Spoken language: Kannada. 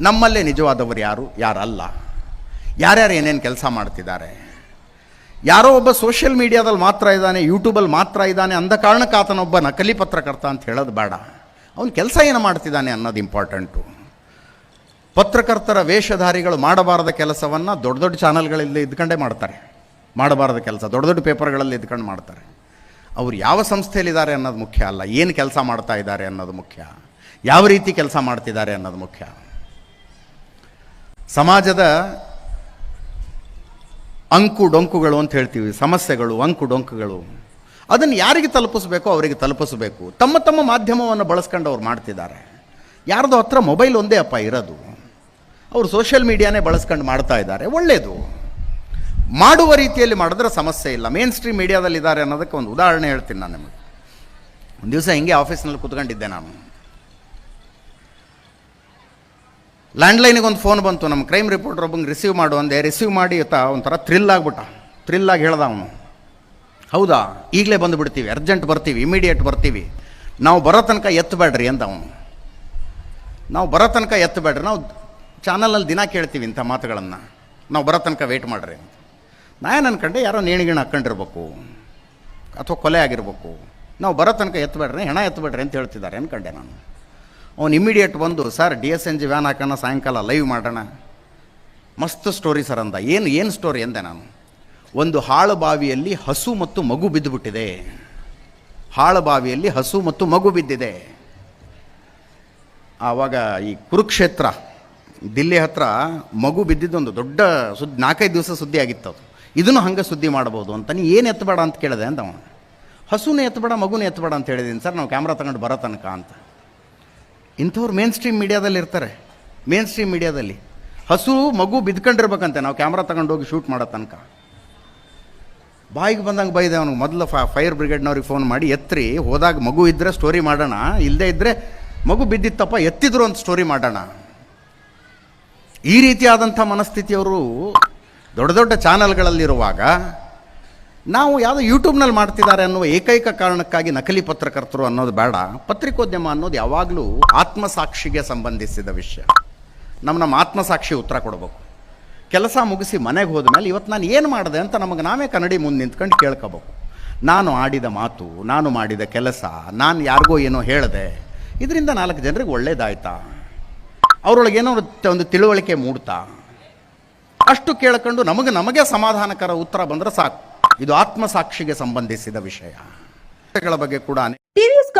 ನಮ್ಮಲ್ಲೇ ನಿಜವಾದವರು ಯಾರು? ಯಾರಲ್ಲ. ಯಾರ್ಯಾರು ಏನೇನು ಕೆಲಸ ಮಾಡ್ತಿದ್ದಾರೆ? ಯಾರೋ ಒಬ್ಬ ಸೋಷಿಯಲ್ ಮೀಡಿಯಾದಲ್ಲಿ ಮಾತ್ರ ಇದ್ದಾನೆ ಯೂಟ್ಯೂಬಲ್ಲಿ ಮಾತ್ರ ಇದ್ದಾನೆ ಅಂದ ಕಾರಣಕ್ಕೆ ಆತನೊಬ್ಬ ನಕಲಿ ಪತ್ರಕರ್ತ ಅಂತ ಹೇಳೋದು ಬೇಡ. ಅವನು ಕೆಲಸ ಏನು ಮಾಡ್ತಿದ್ದಾನೆ ಅನ್ನೋದು ಇಂಪಾರ್ಟೆಂಟು ಪತ್ರಕರ್ತರ ವೇಷಧಾರಿಗಳು ಮಾಡಬಾರದ ಕೆಲಸವನ್ನು ದೊಡ್ಡ ದೊಡ್ಡ ಚಾನಲ್ಗಳಲ್ಲಿ ಇದ್ಕೊಂಡೇ ಮಾಡ್ತಾರೆ. ಮಾಡಬಾರದ ಕೆಲಸ, ದೊಡ್ಡ ದೊಡ್ಡ ಪೇಪರ್ಗಳಲ್ಲಿ ಇದ್ಕೊಂಡು ಮಾಡ್ತಾರೆ. ಅವ್ರು ಯಾವ ಸಂಸ್ಥೆಯಲ್ಲಿದ್ದಾರೆ ಅನ್ನೋದು ಮುಖ್ಯ ಅಲ್ಲ. ಏನು ಕೆಲಸ ಮಾಡ್ತಾ ಇದ್ದಾರೆ ಅನ್ನೋದು ಮುಖ್ಯ. ಯಾವ ರೀತಿ ಕೆಲಸ ಮಾಡ್ತಿದ್ದಾರೆ ಅನ್ನೋದು ಮುಖ್ಯ. ಸಮಾಜದ ಅಂಕು ಡೊಂಕುಗಳು ಅಂತ ಹೇಳ್ತೀವಿ, ಸಮಸ್ಯೆಗಳು, ಅಂಕು ಡೊಂಕುಗಳು. ಅದನ್ನು ಯಾರಿಗೆ ತಲುಪಿಸ್ಬೇಕು? ಅವರಿಗೆ ತಲುಪಿಸಬೇಕು. ತಮ್ಮ ತಮ್ಮ ಮಾಧ್ಯಮವನ್ನು ಬಳಸ್ಕೊಂಡು ಅವ್ರು ಮಾಡ್ತಿದ್ದಾರೆ. ಯಾರ್ದೋ ಹತ್ರ ಮೊಬೈಲ್ ಒಂದೇ ಅಪ್ಪ ಇರೋದು. ಅವರು ಸೋಷಿಯಲ್ ಮೀಡಿಯಾನೇ ಬಳಸ್ಕೊಂಡು ಮಾಡ್ತಾ ಇದ್ದಾರೆ. ಒಳ್ಳೆಯದು ಮಾಡುವ ರೀತಿಯಲ್ಲಿ ಮಾಡಿದ್ರೆ ಸಮಸ್ಯೆ ಇಲ್ಲ. ಮೇನ್ ಸ್ಟ್ರೀಮ್ ಮೀಡಿಯಾದಲ್ಲಿ ಇದ್ದಾರೆ ಅನ್ನೋದಕ್ಕೆ ಒಂದು ಉದಾಹರಣೆ ಹೇಳ್ತೀನಿ ನಾನು ನಿಮಗೆ. ಒಂದು ದಿವಸ ಹಿಂಗೆ ಆಫೀಸ್ನಲ್ಲಿ ಕೂತ್ಕೊಂಡಿದ್ದೆ ನಾನು. ಲ್ಯಾಂಡ್ಲೈನಿಗೆ ಒಂದು ಫೋನ್ ಬಂತು. ನಮ್ಮ ಕ್ರೈಮ್ ರಿಪೋರ್ಟರ್ ಒಬ್ಬಂಗೆ ರಿಸೀವ್ ಮಾಡು ಅಂದೆ. ರಿಸೀವ್ ಮಾಡಿ ಆತ ಒಂಥರ ಥ್ರಿಲ್ ಆಗ್ಬಿಟ್ಟ. ಥ್ರಿಲ್ ಆಗಿ ಹೇಳ್ದ ಅವನು. ಹೌದಾ? ಈಗಲೇ ಬಂದುಬಿಡ್ತೀವಿ. ಅರ್ಜೆಂಟ್ ಬರ್ತೀವಿ. ಇಮಿಡಿಯೇಟ್ ಬರ್ತೀವಿ. ನಾವು ಬರೋ ತನಕ ಎತ್ತಬೇಡ್ರಿ ಅಂತ ಅವನು. ನಾವು ಬರೋ ತನಕ ಎತ್ತಬೇಡ್ರಿ ನಾವು ಚಾನಲಲ್ಲಿ ದಿನ ಕೇಳ್ತೀವಿ ಇಂಥ ಮಾತುಗಳನ್ನು. ನಾವು ಬರೋ ತನಕ ವೆಯ್ಟ್ ಮಾಡ್ರಿ ಅಂತ. ನಾನು ಅನ್ಕಂಡೆ? ಯಾರೋ ನೇಣಿಗಿಣ ಹಾಕ್ಕೊಂಡಿರ್ಬೇಕು ಅಥವಾ ಕೊಲೆ ಆಗಿರ್ಬೇಕು. ನಾವು ಬರೋ ತನಕ ಎತ್ತಬೇಡ್ರಿ ಹೆಣ ಎತ್ತಬೇಡ್ರಿ ಅಂತ ಹೇಳ್ತಿದ್ದಾರೆ ಅನ್ಕಂಡೆ ನಾನು. ಅವ್ನು ಇಮಿಡಿಯೇಟ್ ಬಂದು, sir, D S N G van ಹಾಕೋಣ, ಸಾಯಂಕಾಲ ಲೈವ್ ಮಾಡೋಣ. ಮಸ್ತ್ ಸ್ಟೋರಿ ಸರ್ ಅಂದ. ಏನು ಏನು ಸ್ಟೋರಿ ಅಂದೆ ನಾನು. ಒಂದು ಹಾಳು ಬಾವಿಯಲ್ಲಿ ಹಸು ಮತ್ತು ಮಗು ಬಿದ್ದುಬಿಟ್ಟಿದೆ. ಹಾಳು ಬಾವಿಯಲ್ಲಿ ಹಸು ಮತ್ತು ಮಗು ಬಿದ್ದಿದೆ. ಆವಾಗ ಈ ಕುರುಕ್ಷೇತ್ರ, ದಿಲ್ಲಿ ಹತ್ರ ಮಗು ಬಿದ್ದಿದ್ದೊಂದು ದೊಡ್ಡ ಸುದ್ದಿ, ನಾಲ್ಕೈದು ದಿವಸ ಸುದ್ದಿ ಆಗಿತ್ತು ಅದು. ಇದನ್ನು ಹಂಗೆ ಸುದ್ದಿ ಮಾಡ್ಬೋದು ಅಂತ. ನೀ ಏನು ಎತ್ತಬೇಡ ಅಂತ ಕೇಳಿದೆ ಅಂತ ಅವನು. ಹಸುನೇ ಎತ್ತಬೇಡ ಮಗುನೇ ಎತ್ತಬೇಡ ಅಂತ ಹೇಳಿದ್ದೀನಿ ಸರ್. ನಾವು ಕ್ಯಾಮ್ರಾ ತಗೊಂಡು ಬರೋ ತನಕ ಅಂತ. ಇಂಥವ್ರು ಮೇನ್ ಸ್ಟ್ರೀಮ್ ಮೀಡಿಯಾದಲ್ಲಿ ಇರ್ತಾರೆ. ಮೇನ್ ಸ್ಟ್ರೀಮ್ ಮೀಡಿಯಾದಲ್ಲಿ ಹಸು, ಮಗು ಬಿದ್ಕೊಂಡಿರ್ಬೇಕಂತೆ. ನಾವು ಕ್ಯಾಮ್ರಾ ತಗೊಂಡು ಹೋಗಿ ಶೂಟ್ ಮಾಡೋ ತನಕ. ಬಾಯಿಗೆ ಬಂದಂಗೆ ಬೈದೆ ಅವನಿಗೆ ಮೊದಲು ಫೈರ್ ಬ್ರಿಗೇಡ್ನವ್ರಿಗೆ ಫೋನ್ ಮಾಡಿ ಎತ್ರಿ. ಹೋದಾಗ ಮಗು ಇದ್ದರೆ ಸ್ಟೋರಿ ಮಾಡೋಣ. ಇಲ್ಲದೇ ಇದ್ದರೆ ಮಗು ಬಿದ್ದಿತ್ತಪ್ಪ, ಎತ್ತಿದ್ರು ಅಂತ ಸ್ಟೋರಿ ಮಾಡೋಣ. ಈ ರೀತಿಯಾದಂಥ ಮನಸ್ಥಿತಿಯವರು ದೊಡ್ಡ ದೊಡ್ಡ ಚಾನಲ್ಗಳಲ್ಲಿರುವಾಗ ನಾವು ಯಾವುದೋ ಯೂಟ್ಯೂಬ್ನಲ್ಲಿ ಮಾಡ್ತಿದ್ದಾರೆ ಅನ್ನುವ ಏಕೈಕ ಕಾರಣಕ್ಕಾಗಿ ನಕಲಿ ಪತ್ರಕರ್ತರು ಅನ್ನೋದು ಬೇಡ. ಪತ್ರಿಕೋದ್ಯಮ ಅನ್ನೋದು ಯಾವಾಗಲೂ ಆತ್ಮಸಾಕ್ಷಿಗೆ ಸಂಬಂಧಿಸಿದ ವಿಷಯ. ನಮ್ಮ ನಮ್ಮ ಆತ್ಮಸಾಕ್ಷಿ ಉತ್ತರ ಕೊಡಬೇಕು. ಕೆಲಸ ಮುಗಿಸಿ ಮನೆಗೆ ಹೋದ ಮೇಲೆ ಇವತ್ತು ನಾನು ಏನು ಮಾಡಿದೆ ಅಂತ ನಮಗೆ ನಾವೇ ಕನ್ನಡಿ ಮುಂದೆ ನಿಂತ್ಕೊಂಡು ಕೇಳ್ಕೋಬೇಕು. ನಾನು ಆಡಿದ ಮಾತು, ನಾನು ಮಾಡಿದ ಕೆಲಸ, ನಾನು ಯಾರಿಗೋ ಏನೋ ಹೇಳಿದೆ, ಇದರಿಂದ ನಾಲ್ಕು ಜನರಿಗೆ ಒಳ್ಳೇದಾಯ್ತಾ? ಅವರೊಳಗೆ ಏನೋ ಒಂದು ತಿಳುವಳಿಕೆ ಮೂಡ್ತಾ? ಅಷ್ಟು ಕೇಳ್ಕೊಂಡು ನಮಗೆ ನಮಗೆ ಸಮಾಧಾನಕರ ಉತ್ತರ ಬಂದರೆ ಸಾಕು. ಇದು ಆತ್ಮಸಾಕ್ಷಿಗೆ ಸಂಬಂಧಿಸಿದ ವಿಷಯ. ಗಳ ಬಗ್ಗೆ ಕೂಡ